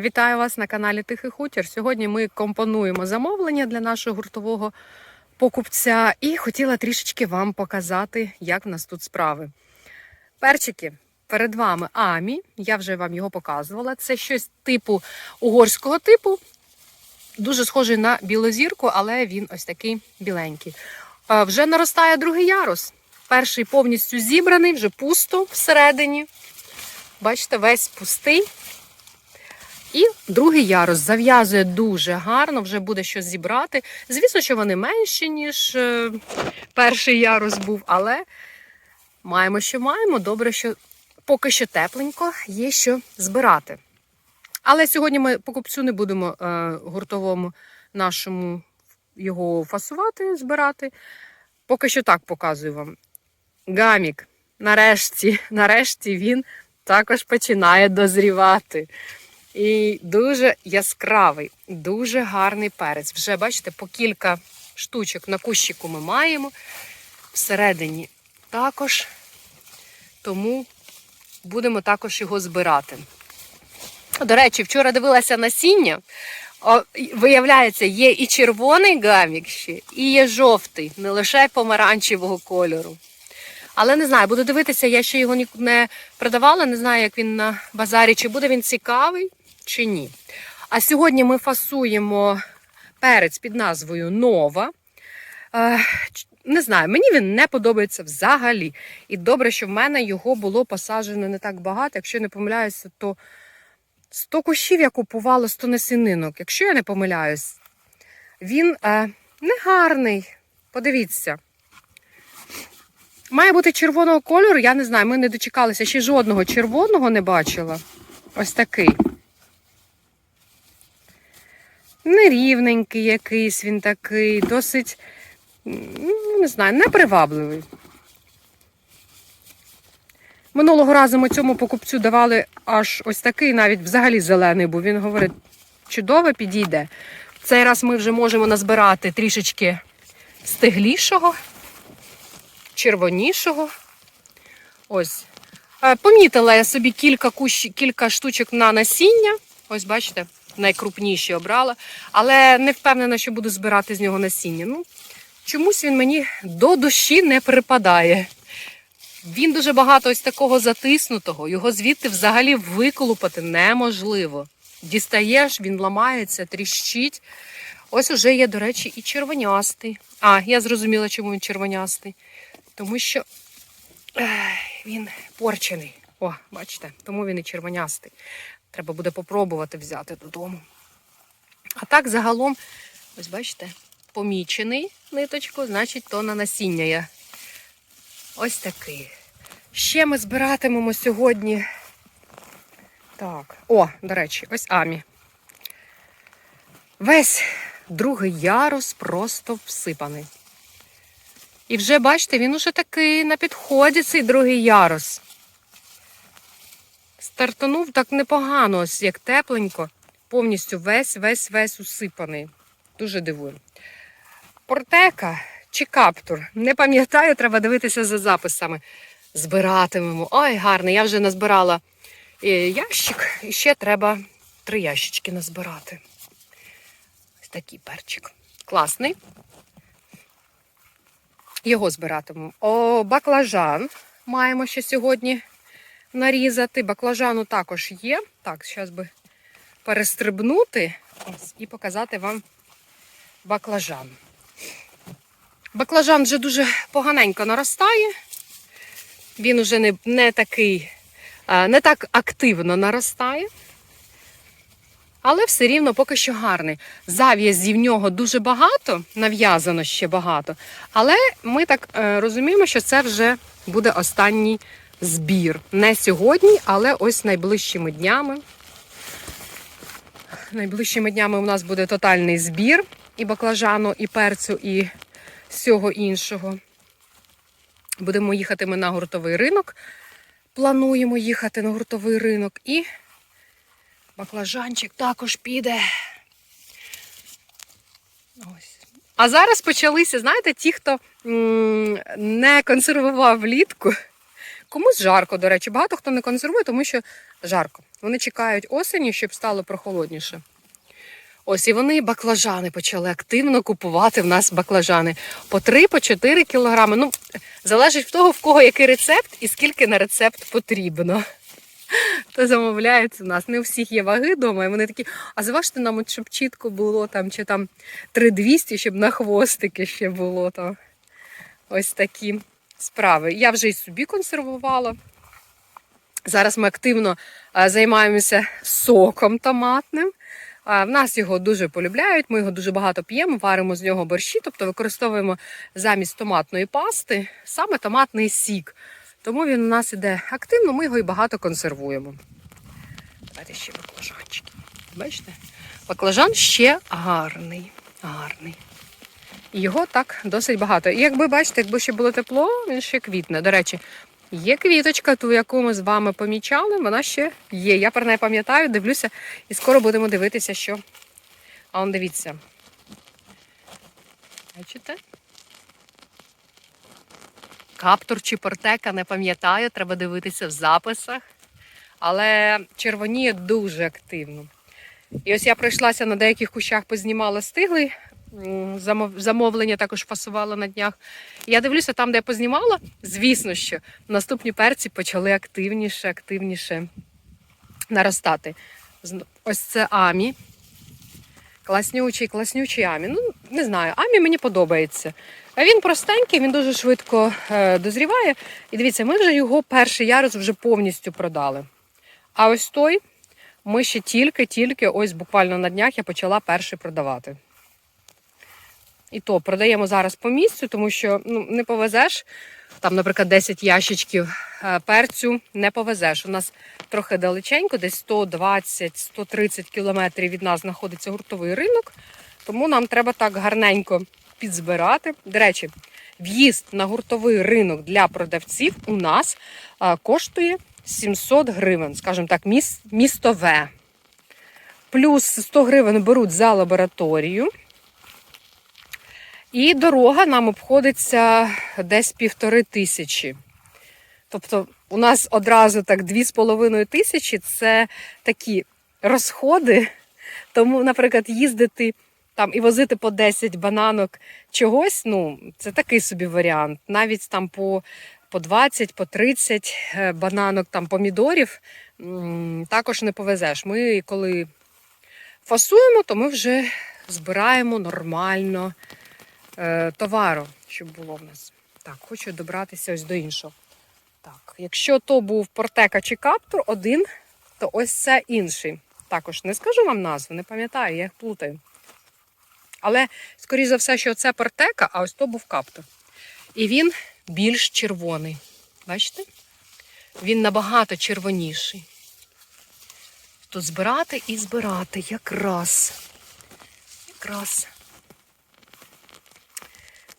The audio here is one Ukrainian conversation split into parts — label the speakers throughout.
Speaker 1: Вітаю вас на каналі Тихий Хутір. Сьогодні ми компонуємо замовлення для нашого гуртового покупця і хотіла трішечки вам показати, як в нас тут справи. Перчики, перед вами Амі, я вже вам його показувала. Це щось типу угорського типу, дуже схожий на білозірку, але він ось такий біленький. Е, Вже наростає другий ярус. Перший повністю зібраний, вже пусто всередині. Бачите, весь пустий. І другий ярус зав'язує дуже гарно, вже буде щось зібрати. Звісно, що вони менші, ніж е, перший ярус був, але маємо, що маємо. Добре, що поки що тепленько, є що збирати. Але сьогодні ми покупцю не будемо е, гуртовому нашому його фасувати, збирати. Поки що так показую вам. Гамік, нарешті, нарешті він також починає дозрівати. І дуже яскравий, дуже гарний перець. Вже бачите, по кілька штучок на кущику ми маємо. Всередині також. Тому будемо також його збирати. До речі, вчора дивилася насіння. О, Виявляється, є і червоний гамік ще, і є жовтий, не лише помаранчевого кольору. Але не знаю, буду дивитися, я ще його не продавала, не знаю, як він на базарі, чи буде він цікавий, чи ні. А сьогодні ми фасуємо перець під назвою Нова. Е, не знаю, мені він не подобається взагалі. І добре, що в мене його було посаджено не так багато. Якщо я не помиляюся, то 100 кущів я купувала 100 насінинок. Якщо я не помиляюсь, він е, не гарний. Подивіться. Має бути червоного кольору, я не знаю, ми не дочекалися, ще жодного червоного не бачила. Ось такий. Нерівненький якийсь він такий, досить, ну, не знаю, непривабливий. Минулого разу ми цьому покупцю давали аж ось такий, навіть взагалі зелений, бо він говорить, чудово підійде. Цей раз ми вже можемо назбирати трішечки стиглішого червонішого. Ось. Е, Помітила я собі кілька, кущ, кілька штучок на насіння. Ось, бачите, найкрупніші обрала. Але не впевнена, що буду збирати з нього насіння. Ну, чомусь він мені до душі не припадає. Він дуже багато ось такого затиснутого, його звідти взагалі виколупати неможливо. Дістаєш, він ламається, тріщить. Ось уже є, до речі, і червонястий. А, я зрозуміла, чому він червонястий. Тому що ех, він порчений. О, бачите, тому він і червонястий. Треба буде попробувати взяти додому. А так, загалом, ось бачите, помічений ниточку, значить, то на насіння я. Ось такий. Ще ми збиратимемо сьогодні. Так, о, до речі, ось Амі. Весь другий ярус просто всипаний. І вже, бачите, він уже такий на підході, цей другий ярус. Стартанув так непогано, ось як тепленько, повністю весь, весь, весь усипаний. Дуже дивую. Портека чи каптур. Не пам'ятаю, треба дивитися за записами. Збиратимемо. Ой, гарно, я вже назбирала е, ящик, і ще треба три ящички назбирати. Ось такий перчик. Класний. Його збиратимемо. О, баклажан маємо ще сьогодні нарізати. Баклажану також є. Так, зараз би перестрибнути ось, і показати вам баклажан. Баклажан вже дуже поганенько наростає. Він уже не, не такий, не так активно наростає. Але все рівно поки що гарний. Зав'язі в нього дуже багато, нав'язано ще багато. Але ми так е, розуміємо, що це вже буде останній збір. Не сьогодні, але ось найближчими днями. Найближчими днями у нас буде тотальний збір і баклажану, і перцю, і всього іншого. Будемо їхати ми на гуртовий ринок. Плануємо їхати на гуртовий ринок і баклажанчик також піде. Ось. А зараз почалися, знаєте, ті, хто м, не консервував влітку, Комусь жарко, до речі, багато хто не консервує, тому що жарко. Вони чекають осені, щоб стало прохолодніше. Ось і вони баклажани почали активно купувати в нас баклажани по 3-4 кілограми. Ну, залежить від того, в кого який рецепт і скільки на рецепт потрібно. То замовляють у нас. Не у всіх є ваги вдома, і вони такі, а зважте нам, от, щоб чітко було там, чи там 3200, щоб на хвостики ще було там. Ось такі справи. Я вже і собі консервувала. Зараз ми активно е, займаємося соком томатним. В нас його дуже полюбляють, ми його дуже багато п'ємо, варимо з нього борщі, тобто використовуємо замість томатної пасти саме томатний сік. Тому він у нас іде активно, ми його і багато консервуємо. Давайте ще баклажанчики. Бачите? Баклажан ще гарний. гарний. Його так досить багато. І якби бачите, якби ще було тепло, він ще квітне. До речі, є квіточка, ту, яку ми з вами помічали, вона ще є. Я про неї пам'ятаю, дивлюся, і скоро будемо дивитися, що. А он дивіться. Бачите? Каптур чи портека не пам'ятаю, треба дивитися в записах. Але червоніє дуже активно. І ось я пройшлася на деяких кущах, познімала стиглий. Замовлення також фасувала на днях. Я дивлюся, там, де я познімала, звісно, що наступні перці почали активніше, активніше наростати. Ось це Амі. Класнючий, класнючий Амі. Ну, не знаю, Амі мені подобається. Він простенький, він дуже швидко е, дозріває. І дивіться, ми вже його перший ярус вже повністю продали. А ось той ми ще тільки-тільки, ось буквально на днях я почала перший продавати. І то продаємо зараз по місцю, тому що ну, не повезеш. Там, наприклад, 10 ящичків е, перцю не повезеш. У нас трохи далеченько, десь 120-130 кілометрів від нас знаходиться гуртовий ринок. Тому нам треба так гарненько підзбирати. До речі, в'їзд на гуртовий ринок для продавців у нас коштує 700 гривень, скажімо так, міс, містове. Плюс 100 гривень беруть за лабораторію. І дорога нам обходиться десь півтори тисячі. Тобто, у нас одразу так 2,5 тисячі це такі розходи. Тому, наприклад, їздити там і возити по 10 бананок чогось, ну, це такий собі варіант. Навіть там по, по 20, по 30 е, бананок там помідорів також не повезеш. Ми коли фасуємо, то ми вже збираємо нормально е, товару, щоб було в нас. Так, хочу добратися ось до іншого. Так, якщо то був портека чи каптур один, то ось це інший. Також не скажу вам назву, не пам'ятаю, я їх плутаю. Але, скоріш за все, що це портека, а ось то був каптур. І він більш червоний. Бачите? Він набагато червоніший. Тут збирати і збирати якраз. Якраз.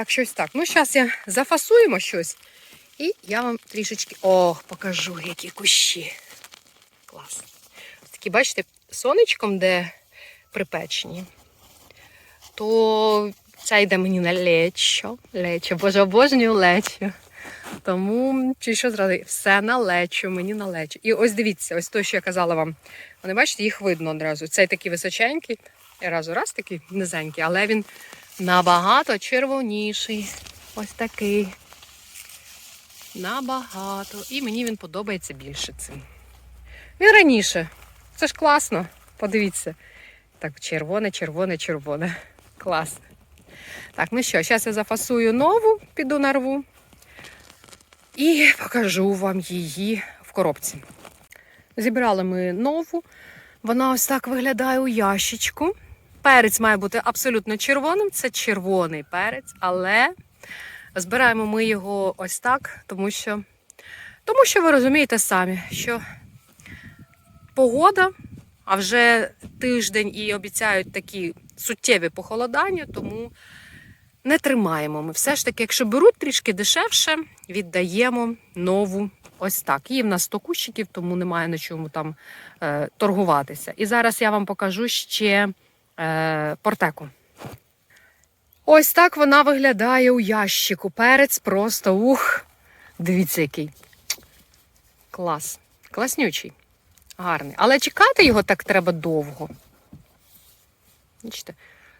Speaker 1: Так, щось так. Ну, зараз я зафасуємо щось. І я вам трішечки. Ох, покажу, які кущі. Клас. Такі, бачите, сонечком, де припечені, то це йде мені на лечо. Лечо, боже, обожнюю лечо. Тому чи що зразу все на лечо, мені на лечо. І ось дивіться, ось той, що я казала вам. Вони бачите, їх видно одразу. Цей такий височенький, і разу раз такий низенький, але він набагато червоніший. Ось такий. Набагато. І мені він подобається більше цим. Він раніше. Це ж класно. Подивіться. Так, червоне, червоне, червоне. Клас. Так, ну що, зараз я зафасую нову, піду нарву. І покажу вам її в коробці. Зібрали ми нову. Вона ось так виглядає у ящичку. Перець має бути абсолютно червоним. Це червоний перець, але збираємо ми його ось так, тому що, тому що ви розумієте самі, що погода, а вже тиждень і обіцяють такі суттєві похолодання, тому не тримаємо ми. Все ж таки, якщо беруть трішки дешевше, віддаємо нову ось так. Її в нас 100 кущиків, тому немає на чому там е, торгуватися. І зараз я вам покажу ще портеку. Ось так вона виглядає у ящику. Перець просто ух. Дивіться, який. Клас. Класнючий. Гарний. Але чекати його так треба довго. Бачите?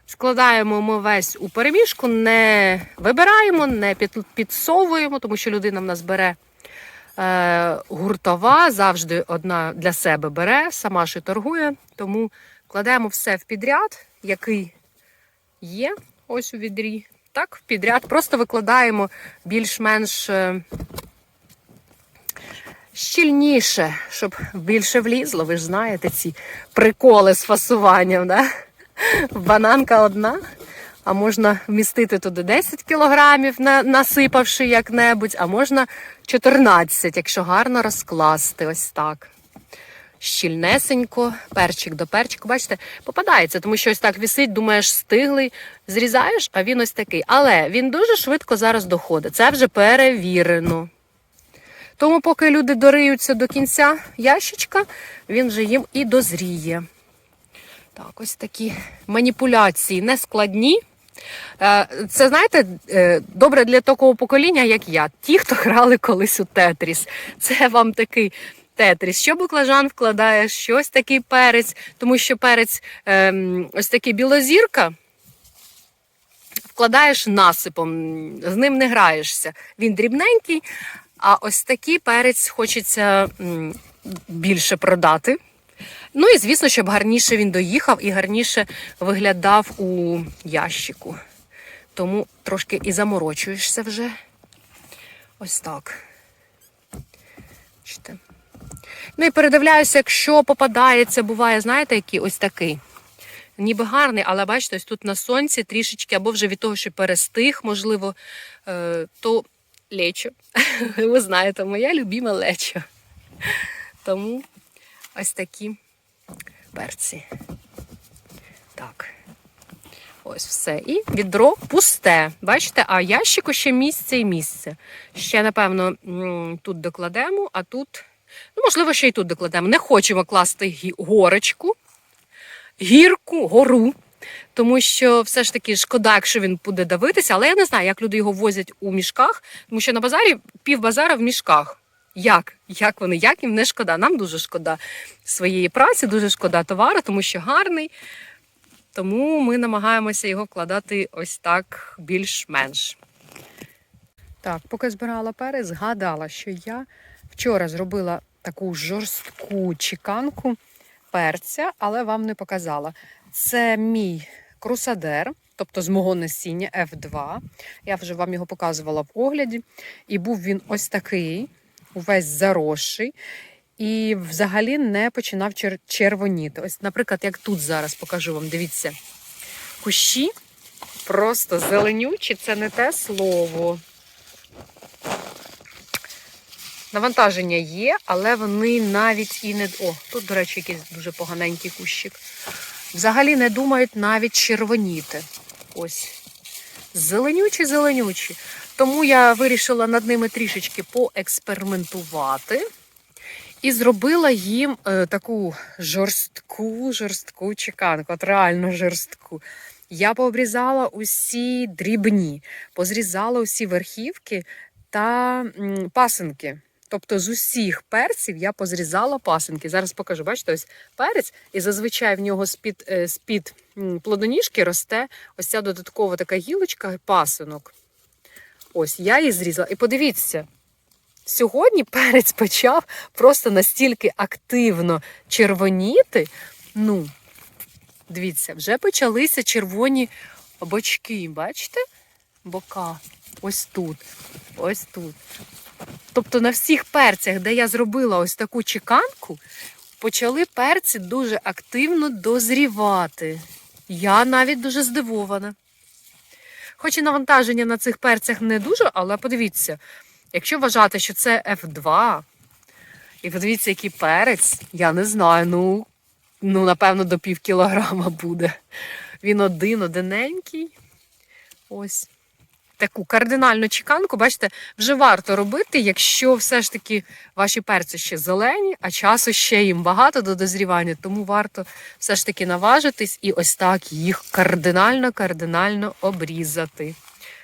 Speaker 1: Складаємо ми весь у перемішку, не вибираємо, не підсовуємо, тому що людина в нас бере е, гуртова, завжди одна для себе бере, сама ж і торгує. Тому кладемо все в підряд, який є ось у відрі. Так, в підряд. Просто викладаємо більш-менш е, щільніше, щоб більше влізло. Ви ж знаєте ці приколи з фасуванням. Да? Бананка одна, а можна вмістити туди 10 кілограмів, насипавши як-небудь, а можна 14, якщо гарно розкласти. Ось так. Щільнесенько, перчик до перчику. Бачите, попадається, тому що ось так вісить, думаєш, стиглий, зрізаєш, а він ось такий. Але він дуже швидко зараз доходить. Це вже перевірено. Тому, поки люди дориються до кінця ящичка, він вже їм і дозріє. Так, ось такі маніпуляції нескладні. Е, Це, знаєте, е, добре для такого покоління, як я. Ті, хто грали колись у Тетріс. Це вам такий Тетріс. Що баклажан вкладає, щось такий перець, тому що перець ем, ось такий білозірка. Вкладаєш насипом, з ним не граєшся. Він дрібненький, а ось такий перець хочеться більше продати. Ну і звісно, щоб гарніше він доїхав і гарніше виглядав у ящику. Тому трошки і заморочуєшся вже. Ось так. Бачите? Ну і передивляюся, якщо попадається, буває, знаєте, який ось такий. Ніби гарний, але бачите, ось тут на сонці трішечки, або вже від того, що перестиг, можливо, е, то лечо. Ви знаєте, моя любима лечо. Тому ось такі перці. Так. Ось все. І відро пусте. Бачите, а ящику ще місце і місце. Ще, напевно, тут докладемо, а тут, ну, можливо, ще й тут докладемо. Не хочемо класти горочку, гірку, гору. Тому що все ж таки шкода, якщо він буде давитися, але я не знаю, як люди його возять у мішках, тому що на базарі пів базара в мішках. Як? Як вони? Як їм не шкода? Нам дуже шкода своєї праці, дуже шкода товару, тому що гарний. Тому ми намагаємося його вкладати ось так більш-менш. Так, поки збирала перець, згадала, що я вчора зробила таку жорстку чеканку перця, але вам не показала. Це мій крусадер, тобто з мого насіння F2. Я вже вам його показувала в огляді. І був він ось такий, увесь заросший. І взагалі не починав чер- червоніти. Ось, наприклад, як тут зараз покажу вам, дивіться, кущі просто зеленючі, це не те слово. Навантаження є, але вони навіть і не. О, тут, до речі, якийсь дуже поганенький кущик. Взагалі не думають навіть червоніти. Ось. Зеленючі, зеленючі. Тому я вирішила над ними трішечки поекспериментувати. І зробила їм е, таку жорстку, жорстку чеканку, от реально жорстку. Я пообрізала усі дрібні, позрізала усі верхівки та м, пасинки. Тобто з усіх перців я позрізала пасинки. Зараз покажу, бачите, ось перець, і зазвичай в нього з-під, е, з-під плодоніжки росте ось ця додаткова така гілочка пасинок. Ось я її зрізала. І подивіться, сьогодні перець почав просто настільки активно червоніти. Ну, дивіться, вже почалися червоні бочки. Бачите? Бока. Ось тут, ось тут. Тобто на всіх перцях, де я зробила ось таку чеканку, почали перці дуже активно дозрівати. Я навіть дуже здивована. Хоч і навантаження на цих перцях не дуже, але подивіться, якщо вважати, що це F2, і подивіться, який перець, я не знаю, ну, ну напевно, до пів кілограма буде. Він один, одиненький. Ось. Таку кардинальну чеканку, бачите, вже варто робити, якщо все ж таки ваші перці ще зелені, а часу ще їм багато до дозрівання, тому варто все ж таки наважитись і ось так їх кардинально-кардинально обрізати.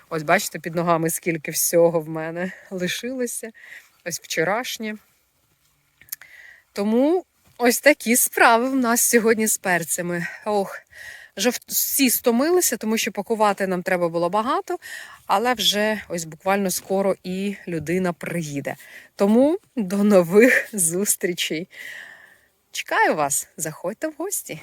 Speaker 1: Ось бачите, під ногами скільки всього в мене лишилося. Ось вчорашнє. Тому ось такі справи в нас сьогодні з перцями. Ох, вже всі стомилися, тому що пакувати нам треба було багато, але вже ось буквально скоро і людина приїде. Тому до нових зустрічей. Чекаю вас, заходьте в гості.